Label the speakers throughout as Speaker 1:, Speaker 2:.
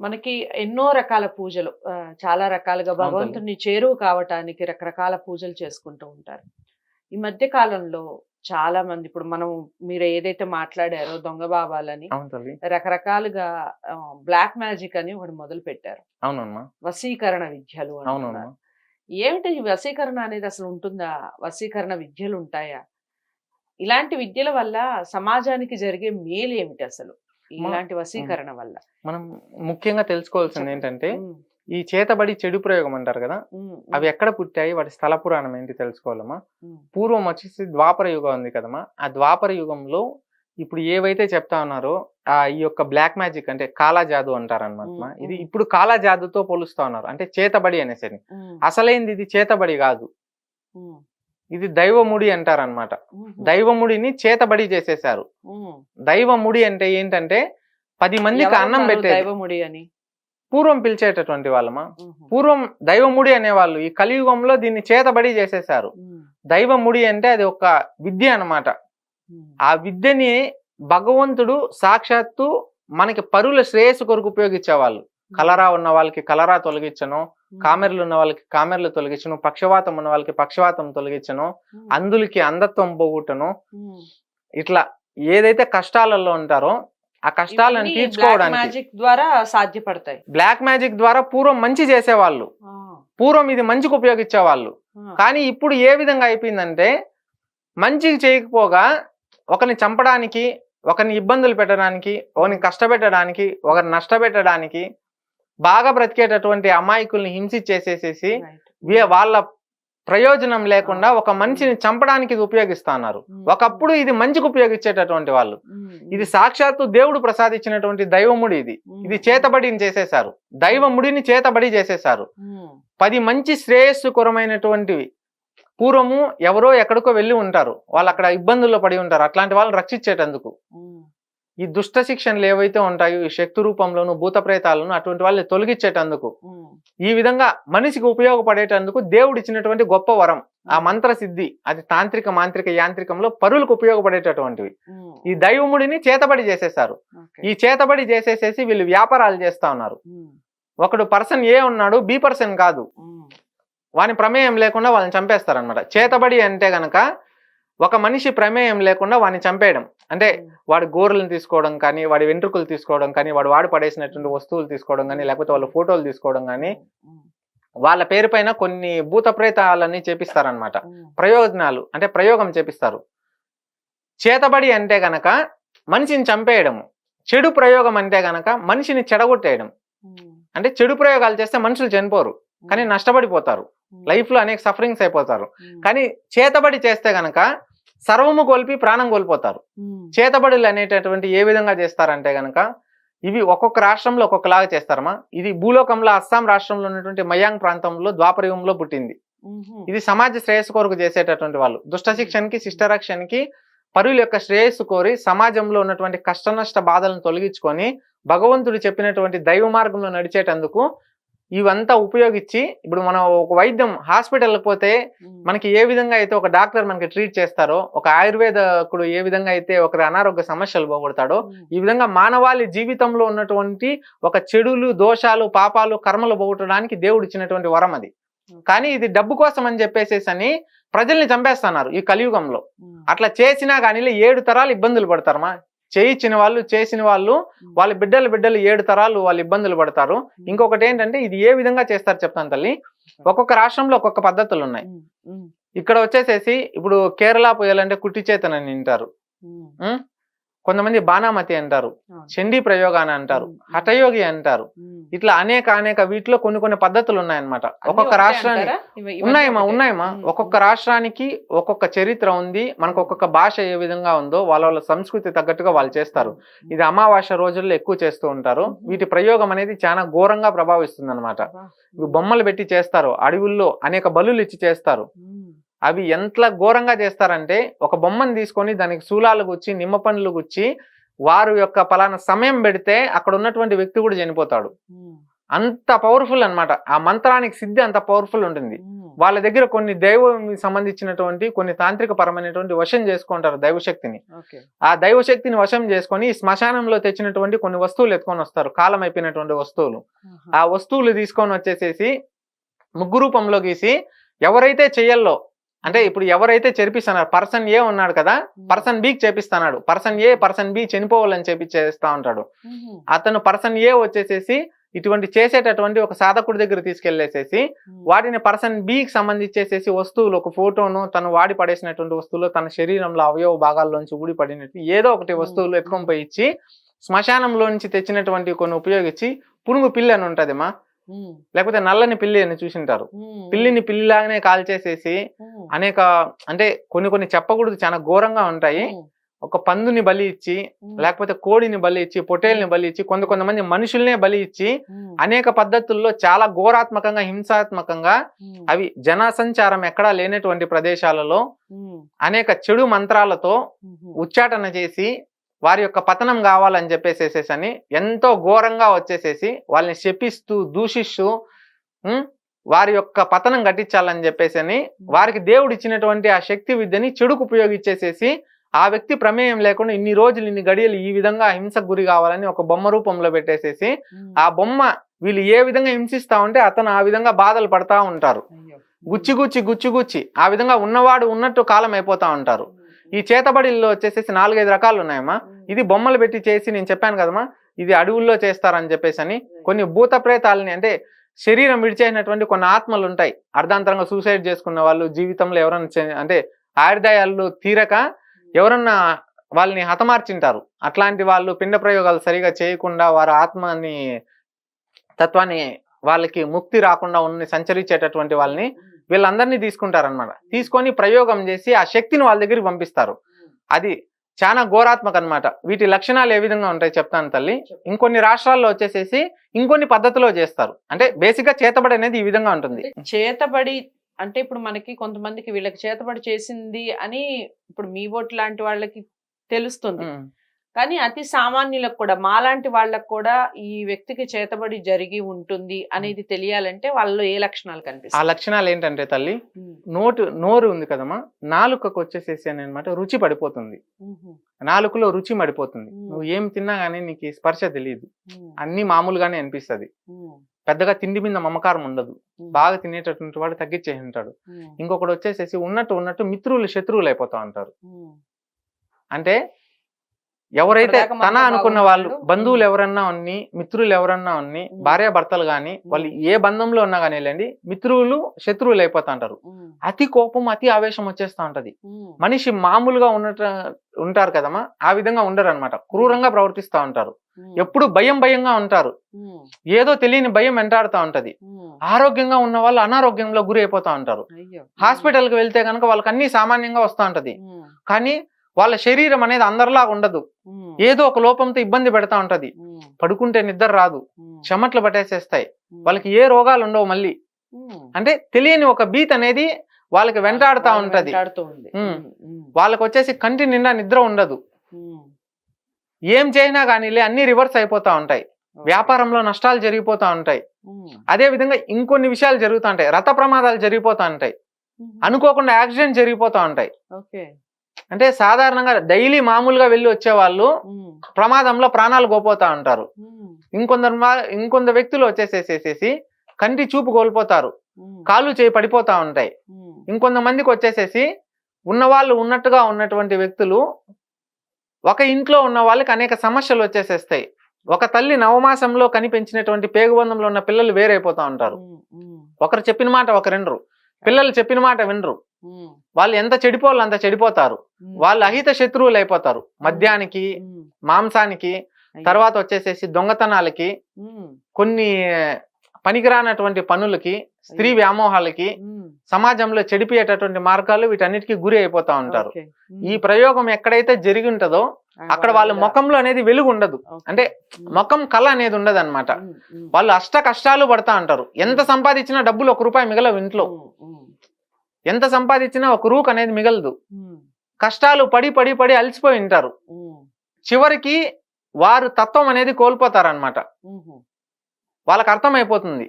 Speaker 1: మనకి ఎన్నో రకాల పూజలు. చాలా రకాలుగా. భగవంతుని చేరువు కావటానికి రకరకాల పూజలు చేసుకుంటూ ఉంటారు. ఈ మధ్య కాలంలో చాలా మంది ఇప్పుడు మనం మీరు ఏదైతే మాట్లాడారో దొంగ బాబాలని రకరకాలుగా బ్లాక్ మ్యాజిక్ అని ఒకటి మొదలు పెట్టారు వశీకరణ విద్యలు ఏమిటి ఈ వశీకరణ అనేది అసలు ఉంటుందా? వశీకరణ విద్యలు ఉంటాయా? ఇలాంటి విద్యల వల్ల సమాజానికి జరిగే మేలు ఏమిటి అసలు? ఇలాంటి వశీకరణ వల్ల.
Speaker 2: మనం ముఖ్యంగా తెలుసుకోవాల్సింది. ఏంటంటే ఈ చేతబడి చెడు ప్రయోగం అంటారు కదా అవి ఎక్కడ పుట్టాయి? వాటి స్థల పురాణం ఏంటి తెలుసుకోవాలమ్మా? పూర్వం వచ్చేసి ద్వాపర యుగం ఉంది కదమ్మా. ఆ ద్వాపర యుగంలో ఇప్పుడు ఏవైతే చెప్తా ఉన్నారో ఆ ఈ యొక్క బ్లాక్ మ్యాజిక్ అంటే కాలా జాదు అంటారనమాట ఇది. ఇప్పుడు కాలా జాదుతో పోలుస్తా ఉన్నారు. అంటే చేతబడి అనేసి
Speaker 1: ఉమ్,
Speaker 2: అసలైంది ఇది? చేతబడి కాదు. ఇది దైవముడి అంటారనమాట దైవముడిని చేతబడి చేసేసారు. దైవముడి అంటే ఏంటంటే పది మందికి అన్నం పెట్టేది.
Speaker 1: దైవముడి అని?
Speaker 2: పూర్వం పిలిచేటటువంటి వాళ్ళమా? పూర్వం దైవముడి అనేవాళ్ళు ఈ కలియుగంలో దీన్ని చేతబడి చేసేసారు దైవముడి అంటే అది ఒక విద్య అన్నమాట.
Speaker 1: ఉమ్,
Speaker 2: ఆ విద్యని భగవంతుడు సాక్షాత్తు మనకి పరుల శ్రేయస్సు కొరకు ఉపయోగించేవాళ్ళు. కలరా ఉన్న వాళ్ళకి కలరా తొలగించను కామెర్లు ఉన్న వాళ్ళకి కామెర్లు తొలగించను పక్షవాతం ఉన్న వాళ్ళకి పక్షవాతం తొలగించను అందులకి అంధత్వం పోగొట్టను. ఇట్లా ఏదైతే కష్టాలలో ఉంటారో ఆ కష్టాలను తీర్చుకోవడానికి
Speaker 1: ద్వారా సాధ్యపడతాయి.
Speaker 2: బ్లాక్ మ్యాజిక్ ద్వారా పూర్వం మంచి చేసేవాళ్ళు పూర్వం ఇది మంచికి ఉపయోగించేవాళ్ళు. కానీ ఇప్పుడు ఏ విధంగా అయిపోయిందంటే మంచికి చేయకపోగా ఒకరిని చంపడానికి ఒకరిని ఇబ్బందులు పెట్టడానికి ఒకరిని కష్టపెట్టడానికి ఒకరిని నష్టపెట్టడానికి బాగా బ్రతికేటటువంటి అమాయకుల్ని హింసించేసేసేసి వాళ్ళ ప్రయోజనం లేకుండా ఒక మనిషిని చంపడానికి ఇది ఉపయోగిస్తున్నారు.
Speaker 1: ఉమ్,
Speaker 2: ఒకప్పుడు ఇది మంచికి ఉపయోగించేటటువంటి వాళ్ళు.
Speaker 1: ఉమ్,
Speaker 2: ఇది సాక్షాత్తు దేవుడు ప్రసాదించినటువంటి దైవముడి ఇది. ఇది చేతబడిని చేసేశారు. దైవముడిని చేతబడి చేసేశారు. పది మంచి శ్రేయస్సుకరమైనటువంటివి పూర్వము ఎవరో ఎక్కడికో వెళ్ళి ఉంటారు. వాళ్ళు అక్కడ ఇబ్బందుల్లో పడి ఉంటారు. అట్లాంటి వాళ్ళని రక్షించేటందుకు. ఈ దుష్ట శిక్షణలు ఏవైతే ఉంటాయో ఈ శక్తి రూపంలోను భూత ప్రేతాలను అటువంటి వాళ్ళని తొలగించేటందుకు ఈ విధంగా మనిషికి ఉపయోగపడేటందుకు దేవుడు ఇచ్చినటువంటి గొప్ప వరం ఆ మంత్ర సిద్ధి అది తాంత్రిక మాంత్రిక యాంత్రికంలో పరులకు ఉపయోగపడేటటువంటివి. ఈ దైవముడిని చేతబడి
Speaker 1: okay.
Speaker 2: ఈ చేతబడి చేసేసేసి వీళ్ళు వ్యాపారాలు చేస్తా ఉన్నారు. ఒకడు పర్సన్ ఏ ఉన్నాడు బి పర్సన్ కాదు. వాని ప్రమేయం లేకుండా వాళ్ళని చంపేస్తారనమాట చేతబడి అంటే గనక ఒక మనిషి ప్రమేయం లేకుండా వాడిని చంపేయడం. అంటే వాడి గోర్లను తీసుకోవడం కానీ వాడి వెంట్రుకలు తీసుకోవడం కానీ వాడు వాడు పడేసినటువంటి వస్తువులు తీసుకోవడం కానీ లేకపోతే వాళ్ళ ఫోటోలు తీసుకోవడం కానీ వాళ్ళ పేరు పైన కొన్ని భూత ప్రేతాలన్నీ చేపిస్తారనమాట ప్రయోజనాలు అంటే ప్రయోగం చేపిస్తారు. చేతబడి అంటే గనక మనిషిని చంపేయడము చెడు ప్రయోగం అంటే గనక మనిషిని చెడగొట్టేయడం. అంటే చెడు ప్రయోగాలు చేస్తే మనుషులు చనిపోరు. కానీ నష్టపడిపోతారు. లైఫ్లో అనేక సఫరింగ్స్ అయిపోతారు. కానీ చేతబడి చేస్తే గనక సర్వము కోల్పి ప్రాణం కోల్పోతారు. చేతబడులు అనేటటువంటి ఏ విధంగా చేస్తారంటే గనక ఇవి ఒక్కొక్క రాష్ట్రంలో ఒక్కొక్కలాగా చేస్తారమ్మా. ఇది భూలోకంలో అస్సాం రాష్ట్రంలో ఉన్నటువంటి మయాంగ్ ప్రాంతంలో ద్వాపరయుగంలో పుట్టింది. ఇది సమాజ శ్రేయస్సు కొరకు చేసేటటువంటి వాళ్ళు. దుష్ట శిక్షణకి శిష్టరక్షణకి పరువుల యొక్క శ్రేయస్సు కోరి సమాజంలో ఉన్నటువంటి కష్ట నష్ట బాధలను తొలగించుకొని భగవంతుడు చెప్పినటువంటి దైవ మార్గంలో నడిచేటందుకు ఇవంతా ఉపయోగించి ఇప్పుడు మనం ఒక వైద్యం హాస్పిటల్కి పోతే మనకి ఏ విధంగా అయితే ఒక డాక్టర్ మనకి ట్రీట్ చేస్తారో ఒక ఆయుర్వేదకుడు ఏ విధంగా అయితే ఒకరి అనారోగ్య సమస్యలు పోగొడతాడో ఈ విధంగా మానవాళి జీవితంలో ఉన్నటువంటి ఒక చెడులు దోషాలు పాపాలు కర్మలు పోగొట్టడానికి దేవుడు ఇచ్చినటువంటి వరం అది. కానీ ఇది డబ్బు కోసం అని చెప్పేసేసి అని ప్రజల్ని చంపేస్తున్నారు ఈ కలియుగంలో. అట్లా చేసినా కానీ ఏడు తరాలు ఇబ్బందులు పడతారమ్మా. చేయించిన వాళ్ళు చేసిన వాళ్ళు వాళ్ళ బిడ్డలు బిడ్డలు ఏడు తరాలు వాళ్ళు ఇబ్బందులు పడతారు. ఇంకొకటి ఏంటంటే ఇది ఏ విధంగా చేస్తారు చెప్తాను తల్లి? ఒక్కొక్క రాష్ట్రంలో ఒక్కొక్క పద్ధతులు ఉన్నాయి ఇక్కడ వచ్చేసేసి ఇప్పుడు కేరళ పోయాలంటే కుట్టి చేతనని ఉం? కొంతమంది బాణామతి అంటారు. చండీ ప్రయోగాన్ని అంటారు. హఠయోగి అంటారు. ఇట్లా అనేక అనేక వీటిలో కొన్ని కొన్ని పద్ధతులు ఉన్నాయన్నమాట. ఒక్కొక్క రాష్ట్రానికి ఉన్నాయమ్మా? ఉన్నాయమ్మా. ఒక్కొక్క రాష్ట్రానికి ఒక్కొక్క చరిత్ర ఉంది మనకు ఒక్కొక్క భాష ఏ విధంగా ఉందో వాళ్ళ వాళ్ళ సంస్కృతి తగ్గట్టుగా వాళ్ళు చేస్తారు. ఇది అమావాస్య రోజుల్లో ఎక్కువ చేస్తూ ఉంటారు. వీటి ప్రయోగం అనేది చాలా ఘోరంగా ప్రభావిస్తుంది అనమాట బొమ్మలు పెట్టి చేస్తారు అడవుల్లో అనేక బలులు ఇచ్చి చేస్తారు. అవి ఎంత ఘోరంగా చేస్తారంటే ఒక బొమ్మను తీసుకొని దానికి శూలాలు గుచ్చి నిమ్మ పండ్లు గుచ్చి వారు యొక్క పలానా సమయం పెడితే అక్కడ ఉన్నటువంటి వ్యక్తి కూడా చనిపోతాడు. అంత పవర్ఫుల్ అన్నమాట. ఆ మంత్రానికి సిద్ధి అంత పవర్ఫుల్ ఉంటుంది. వాళ్ళ దగ్గర కొన్ని దైవం సంబంధించినటువంటి కొన్ని తాంత్రిక పరమైనటువంటి వశం చేసుకుంటారు దైవశక్తిని. ఆ దైవశక్తిని వశం చేసుకొని శ్మశానంలో తెచ్చినటువంటి కొన్ని వస్తువులు ఎత్తుకొని వస్తారు. కాలం అయిపోయినటువంటి వస్తువులు. ఆ వస్తువులు తీసుకొని వచ్చేసేసి ముగ్గు రూపంలో గీసి ఎవరైతే చెయ్యల్లో అంటే ఇప్పుడు ఎవరైతే చేర్పిస్తున్నారు పర్సన్ ఏ ఉన్నాడు కదా పర్సన్ బికి చేపిస్తున్నాడు పర్సన్ ఏ పర్సన్ బి చనిపోవాలని చెప్పి చేస్తా ఉంటాడు అతను పర్సన్ ఏ వచ్చేసేసి ఇటువంటి చేసేటటువంటి ఒక సాధకుడి దగ్గర తీసుకెళ్ళేసేసి వాటిని పర్సన్ బికి సంబంధించేసేసి వస్తువులు ఒక ఫోటోను తను వాడి పడేసినటువంటి వస్తువులు తన శరీరంలో అవయవ భాగాల్లోంచి ఊడి పడినట్టు ఏదో ఒకటి వస్తువులు ఎత్తుకొని పోయి ఇచ్చి శ్మశానంలో నుంచి తెచ్చినటువంటి కొన్ని ఉపయోగించి పురుగు పిల్లి అని ఉంటదిమా లేకపోతే నల్లని పిల్లి అని చూసింటారు. పిల్లిని పిల్లిలాగానే కాల్చేసేసి అనేక అంటే కొన్ని కొన్ని చెప్పకూడదు చాలా ఘోరంగా ఉంటాయి. ఒక పందుని బలి ఇచ్చి లేకపోతే కోడిని బలి ఇచ్చి పొటేల్ని బలి ఇచ్చి కొంత కొంతమంది మనుషుల్నే బలి ఇచ్చి అనేక పద్ధతుల్లో చాలా ఘోరాత్మకంగా హింసాత్మకంగా అవి జనసంచారం ఎక్కడా లేనటువంటి ప్రదేశాలలో అనేక చెడు మంత్రాలతో ఉచ్చాటన చేసి వారి యొక్క పతనం కావాలని చెప్పేసేసేసి అని ఎంతో ఘోరంగా వచ్చేసేసి వాళ్ళని శపిస్తూ దూషిస్తూ వారి యొక్క పతనం గట్టించాలని చెప్పేసి అని వారికి దేవుడు ఇచ్చినటువంటి ఆ శక్తి విద్యని చెడుకు ఉపయోగించేసేసి ఆ వ్యక్తి ప్రమేయం లేకుండా ఇన్ని రోజులు ఇన్ని గడియలు ఈ విధంగా హింసకు గురి కావాలని ఒక బొమ్మ రూపంలో పెట్టేసేసి ఆ బొమ్మ వీళ్ళు ఏ విధంగా హింసిస్తా ఉంటే అతను ఆ విధంగా బాధలు పడతా ఉంటారు. గుచ్చి గుచ్చి గుచ్చి గుచ్చి ఆ విధంగా ఉన్నవాడు ఉన్నట్టు కాలం అయిపోతా ఉంటారు. ఈ చేతబడిల్లో వచ్చేసేసి నాలుగైదు రకాలు ఉన్నాయమ్మా. ఇది బొమ్మలు పెట్టి చేసి నేను చెప్పాను కదమ్మా ఇది అడవుల్లో చేస్తారని చెప్పేసి అని కొన్ని భూత ప్రేతాలని అంటే శరీరం విడిచేసినటువంటి కొన్ని ఆత్మలు ఉంటాయి. అర్ధాంతరంగా సూసైడ్ చేసుకున్న వాళ్ళు జీవితంలో ఎవరైనా చే- అంటే ఆయుర్దాయాలు తీరక ఎవరన్నా వాళ్ళని హతమార్చింటారు. అట్లాంటి వాళ్ళు పిండ ప్రయోగాలు సరిగా చేయకుండా వారి ఆత్మని తత్వాన్ని వాళ్ళకి ముక్తి రాకుండా ఉన్న సంచరించేటటువంటి వాళ్ళని వీళ్ళందరినీ తీసుకుంటారన్నమాట. తీసుకొని ప్రయోగం చేసి ఆ శక్తిని వాళ్ళ దగ్గరికి పంపిస్తారు. అది చాలా ఘోరాత్మక అన్నమాట వీటి లక్షణాలు ఏ విధంగా ఉంటాయి చెప్తాను తల్లి? ఇంకొన్ని రాష్ట్రాల్లో వచ్చేసేసి ఇంకొన్ని పద్ధతిలో చేస్తారు. అంటే బేసిక్గా చేతబడి అనేది ఈ విధంగా ఉంటుంది.
Speaker 1: చేతబడి అంటే ఇప్పుడు మనకి కొంతమందికి వీళ్ళకి చేతబడి చేసింది అని ఇప్పుడు మీ ఓట్ లాంటి వాళ్ళకి తెలుస్తుంది. కానీ అతి సామాన్యులకు కూడా మాలాంటి వాళ్ళకు కూడా ఈ వ్యక్తికి చేతబడి జరిగి ఉంటుంది అనేది తెలియాలంటే వాళ్ళలో ఏ లక్షణాలు
Speaker 2: ఆ
Speaker 1: కనిపిస్తాయి
Speaker 2: లక్షణాలు ఏంటంటే తల్లి నోటు నోరు ఉంది కదమ్మా నాలుకకు వచ్చేసేసి అని అనమాట రుచి పడిపోతుంది. నాలుకలో రుచి పడిపోతుంది
Speaker 1: ఉమ్.
Speaker 2: నువ్వు ఏం తిన్నా గానీ నీకు స్పర్శ తెలియదు. అన్ని మామూలుగానే అనిపిస్తది. పెద్దగా తిండి మీద మమకారం ఉండదు. బాగా తినేటటువంటి వాడు తగ్గించేసి ఉంటాడు ఇంకొకటి వచ్చేసేసి ఉన్నట్టు ఉన్నట్టు మిత్రులు శత్రువులు అయిపోతా ఉంటారు. అంటే ఎవరైతే తన అనుకున్న వాళ్ళు. బంధువులు ఎవరన్నా ఉన్ని మిత్రులు ఎవరన్నా ఉన్ని. భార్య భర్తలు గాని వాళ్ళు ఏ బంధంలో ఉన్నా కానీ లేండి మిత్రులు శత్రువులు అయిపోతా ఉంటారు అతి కోపం అతి ఆవేశం వచ్చేస్తా ఉంటది. మనిషి మామూలుగా ఉన్నట ఉంటారు కదమ్మా ఆ విధంగా ఉండరు అనమాట క్రూరంగా ప్రవర్తిస్తా ఉంటారు. ఎప్పుడు భయం భయంగా ఉంటారు. ఏదో తెలియని భయం వెంటాడుతా ఉంటది. ఆరోగ్యంగా ఉన్న వాళ్ళు అనారోగ్యంలో గురి అయిపోతా ఉంటారు. హాస్పిటల్కి వెళ్తే కనుక వాళ్ళకి అన్ని సామాన్యంగా వస్తా ఉంటది. కానీ వాళ్ళ శరీరం అనేది అందరిలాగా ఉండదు. ఏదో ఒక లోపంతో ఇబ్బంది పెడతా ఉంటది. పడుకుంటే నిద్ర రాదు. చెమట్లు పట్టేసేస్తాయి. వాళ్ళకి ఏ రోగాలు ఉండవు మళ్ళీ. అంటే తెలియని ఒక బీత్ అనేది వాళ్ళకి వెంటాడుతా ఉంటది. వాళ్ళకి వచ్చేసి కంటి నిండా నిద్ర ఉండదు. ఏం చేసినా కానీ అన్ని రివర్స్ అయిపోతా ఉంటాయి. వ్యాపారంలో నష్టాలు జరిగిపోతా ఉంటాయి. అదే విధంగా ఇంకొన్ని విషయాలు జరుగుతూ ఉంటాయి. రథ ప్రమాదాలు జరిగిపోతా ఉంటాయి. అనుకోకుండా యాక్సిడెంట్ జరిగిపోతా ఉంటాయి. అంటే సాధారణంగా డైలీ మామూలుగా వెళ్ళి వచ్చే వాళ్ళు ప్రమాదంలో ప్రాణాలు కోల్పోతా ఉంటారు. ఇంకొందరు ఇంకొందరు వ్యక్తులు వచ్చేసేసేసి కంటి చూపు కోల్పోతారు. కాళ్ళు చేయి పడిపోతా ఉంటాయి. ఇంకొంతమందికి వచ్చేసేసి ఉన్నవాళ్ళు ఉన్నట్టుగా ఉన్నటువంటి వ్యక్తులు ఒక ఇంట్లో ఉన్న వాళ్ళకి అనేక సమస్యలు వచ్చేసేస్తాయి. ఒక తల్లి నవమాసంలో కనిపించినటువంటి పేగుబంధంలో ఉన్న పిల్లలు వేరైపోతా ఉంటారు. ఒకరు చెప్పిన మాట ఒకరు వినరు. పిల్లలు చెప్పిన మాట వినరు. వాళ్ళు ఎంత చెడిపోవాలి అంత చెడిపోతారు. వాళ్ళు అహిత శత్రువులు అయిపోతారు. మద్యానికి మాంసానికి తర్వాత వచ్చేసేసి దొంగతనాలకి కొన్ని పనికిరానటువంటి పనులకి స్త్రీ వ్యామోహాలకి సమాజంలో చెడిపోయేటటువంటి మార్గాలు వీటన్నిటికీ గురి అయిపోతా ఉంటారు. ఈ ప్రయోగం ఎక్కడైతే జరిగి ఉంటుందో అక్కడ వాళ్ళ ముఖంలో అనేది వెలుగు ఉండదు అంటే ముఖం కళ అనేది ఉండదు అనమాట వాళ్ళు అష్ట కష్టాలు పడతా ఉంటారు. ఎంత సంపాదించినా డబ్బులు ఒక రూపాయి మిగలవు ఇంట్లో. ఎంత సంపాదించినా ఒక రూక్ అనేది మిగలదు. కష్టాలు పడి పడి పడి అలసిపోయి ఉంటారు. చివరికి వారు తత్వం అనేది కోల్పోతారన్నమాట. వాళ్ళకి అర్థమైపోతుంది.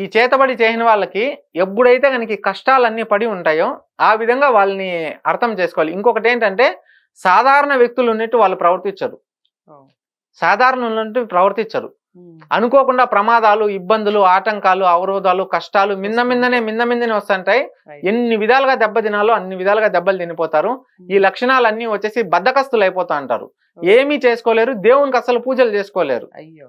Speaker 2: ఈ చేతబడి చేయని వాళ్ళకి ఎప్పుడైతే కనుక కష్టాలన్నీ పడి ఉంటాయో ఆ విధంగా వాళ్ళని అర్థం చేసుకోవాలి. ఇంకొకటి ఏంటంటే సాధారణ వ్యక్తులు ఉన్నట్టు వాళ్ళు ప్రవర్తించరు. సాధారణ ఉన్నట్టు ప్రవర్తించరు. అనుకోకుండా ప్రమాదాలు ఇబ్బందులు ఆటంకాలు అవరోధాలు కష్టాలు మిన్న మిందనే మిన్న మిందనే వస్తుంటాయి. ఎన్ని విధాలుగా దెబ్బ తినాలో అన్ని విధాలుగా దెబ్బలు తినిపోతారు. ఈ లక్షణాలన్నీ వచ్చేసి బద్దకస్తులు అయిపోతా అంటారు ఏమీ చేసుకోలేరు దేవునికి అసలు పూజలు చేసుకోలేరు.
Speaker 1: అయ్యో.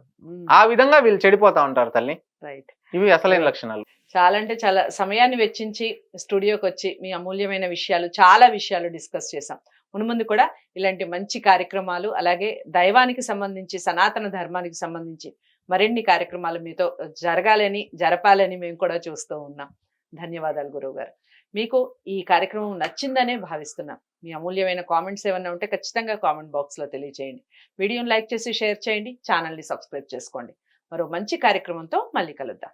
Speaker 2: ఆ విధంగా వీళ్ళు చెడిపోతా ఉంటారు తల్లి.
Speaker 1: రైట్
Speaker 2: ఇవి అసలైన లక్షణాలు.
Speaker 1: చాలా అంటే చాలా సమయాన్ని వెచ్చించి స్టూడియోకి వచ్చి మీ అమూల్యమైన విషయాలు చాలా విషయాలు డిస్కస్ చేసాం మునుముందు కూడా ఇలాంటి మంచి కార్యక్రమాలు అలాగే దైవానికి సంబంధించి సనాతన ధర్మానికి సంబంధించి మరిన్ని కార్యక్రమాలు మీతో జరగాలని జరపాలని మేము కూడా చూస్తూ ఉన్నాం. ధన్యవాదాలు గురువు గారు మీకు ఈ కార్యక్రమం నచ్చిందనే భావిస్తున్నాం. మీ అమూల్యమైన కామెంట్స్ ఏమన్నా ఉంటే ఖచ్చితంగా కామెంట్ బాక్స్లో తెలియజేయండి వీడియోని లైక్ చేసి షేర్ చేయండి ఛానల్ని సబ్స్క్రైబ్ చేసుకోండి. మరో మంచి కార్యక్రమంతో మళ్ళీ కలుద్దాం.